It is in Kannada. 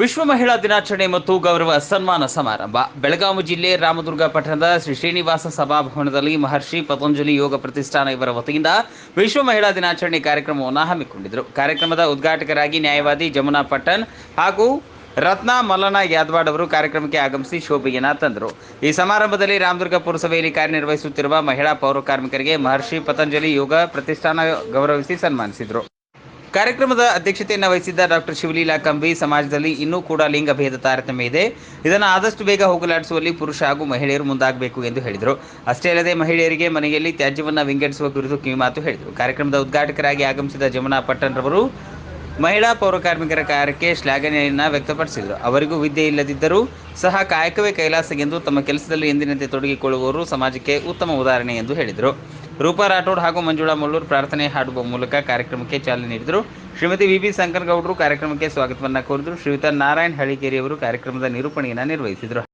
ವಿಶ್ವ ಮಹಿಳಾ ದಿನಾಚರಣೆ ಮತ್ತು ಗೌರವ ಸನ್ಮಾನ ಸಮಾರಂಭ. ಬೆಳಗಾವಿ ಜಿಲ್ಲೆ ರಾಮದುರ್ಗ ಪಟ್ಟಣದ ಶ್ರೀ ಶ್ರೀನಿವಾಸ ಸಭಾಭವನದಲ್ಲಿ ಮಹರ್ಷಿ ಪತಂಜಲಿ ಯೋಗ ಪ್ರತಿಷ್ಠಾನ ಇವರ ವತಿಯಿಂದ ವಿಶ್ವ ಮಹಿಳಾ ದಿನಾಚರಣೆ ಕಾರ್ಯಕ್ರಮವನ್ನು ಹಮ್ಮಿಕೊಂಡಿದ್ದರು. ಕಾರ್ಯಕ್ರಮದ ಉದ್ಘಾಟಕರಾಗಿ ನ್ಯಾಯವಾದಿ ಜಮುನಾ ಪಟ್ಟಣ್ ಹಾಗೂ ರತ್ನ ಮಲ್ಲನ ಯಾದವಾಡ್ ಅವರು ಕಾರ್ಯಕ್ರಮಕ್ಕೆ ಆಗಮಿಸಿ ಶೋಭೆಯನ್ನ ತಂದರು. ಈ ಸಮಾರಂಭದಲ್ಲಿ ರಾಮದುರ್ಗ ಪುರಸಭೆಯಲ್ಲಿ ಕಾರ್ಯನಿರ್ವಹಿಸುತ್ತಿರುವ ಮಹಿಳಾ ಪೌರ ಕಾರ್ಮಿಕರಿಗೆ ಮಹರ್ಷಿ ಪತಂಜಲಿ ಯೋಗ ಪ್ರತಿಷ್ಠಾನ ಗೌರವಿಸಿ ಸನ್ಮಾನಿಸಿದರು. ಕಾರ್ಯಕ್ರಮದ ಅಧ್ಯಕ್ಷತೆಯನ್ನು ವಹಿಸಿದ್ದ ಡಾಕ್ಟರ್ ಶಿವಲೀಲಾ ಕಂಬಿ, ಸಮಾಜದಲ್ಲಿ ಇನ್ನೂ ಕೂಡ ಲಿಂಗ ಭೇದ ತಾರತಮ್ಯ ಇದೆ. ಇದನ್ನು ಆದಷ್ಟು ಬೇಗ ಹೋಗಲಾಡಿಸುವಲ್ಲಿ ಪುರುಷ ಹಾಗೂ ಮಹಿಳೆಯರು ಮುಂದಾಗಬೇಕು ಎಂದು ಹೇಳಿದರು. ಅಷ್ಟೇ ಅಲ್ಲದೆ ಮಹಿಳೆಯರಿಗೆ ಮನೆಯಲ್ಲಿ ತ್ಯಾಜ್ಯವನ್ನು ವಿಂಗಡಿಸುವ ಕುರಿತು ಕಿವಿಮಾತು ಹೇಳಿದರು. ಕಾರ್ಯಕ್ರಮದ ಉದ್ಘಾಟಕರಾಗಿ ಆಗಮಿಸಿದ ಜಮುನಾ ಪಟ್ಟಣ್ ರವರು ಮಹಿಳಾ ಪೌರ ಕಾರ್ಮಿಕರ ಕಾರ್ಯಕ್ಕೆ ಶ್ಲಾಘನೆಯನ್ನು ವ್ಯಕ್ತಪಡಿಸಿದರು. ಅವರಿಗೂ ವಿದ್ಯೆ ಇಲ್ಲದಿದ್ದರೂ ಸಹ ಕಾಯಕವೇ ಕೈಲಾಸ ಎಂದು ತಮ್ಮ ಕೆಲಸದಲ್ಲಿ ಎಂದಿನಂತೆ ತೊಡಗಿಕೊಳ್ಳುವವರು ಸಮಾಜಕ್ಕೆ ಉತ್ತಮ ಉದಾಹರಣೆ ಎಂದು ಹೇಳಿದರು. ರೂಪಾ ರಾಠೋಡ್ ಹಾಗೂ ಮಂಜುಳಾ ಮಲ್ಲೂರ್ ಪ್ರಾರ್ಥನೆ ಹಾಡುವ ಮೂಲಕ ಕಾರ್ಯಕ್ರಮಕ್ಕೆ ಚಾಲನೆ ನೀಡಿದರು. ಶ್ರೀಮತಿ ವಿ ಬಿ ಶಂಕರಗೌಡರು ಕಾರ್ಯಕ್ರಮಕ್ಕೆ ಸ್ವಾಗತವನ್ನು ಕೋರಿದರು. ಶ್ರೀಯುತ ನಾರಾಯಣ್ ಹಳಿಕೇರಿ ಅವರು ಕಾರ್ಯಕ್ರಮದ ನಿರೂಪಣೆಯನ್ನು ನಿರ್ವಹಿಸಿದರು.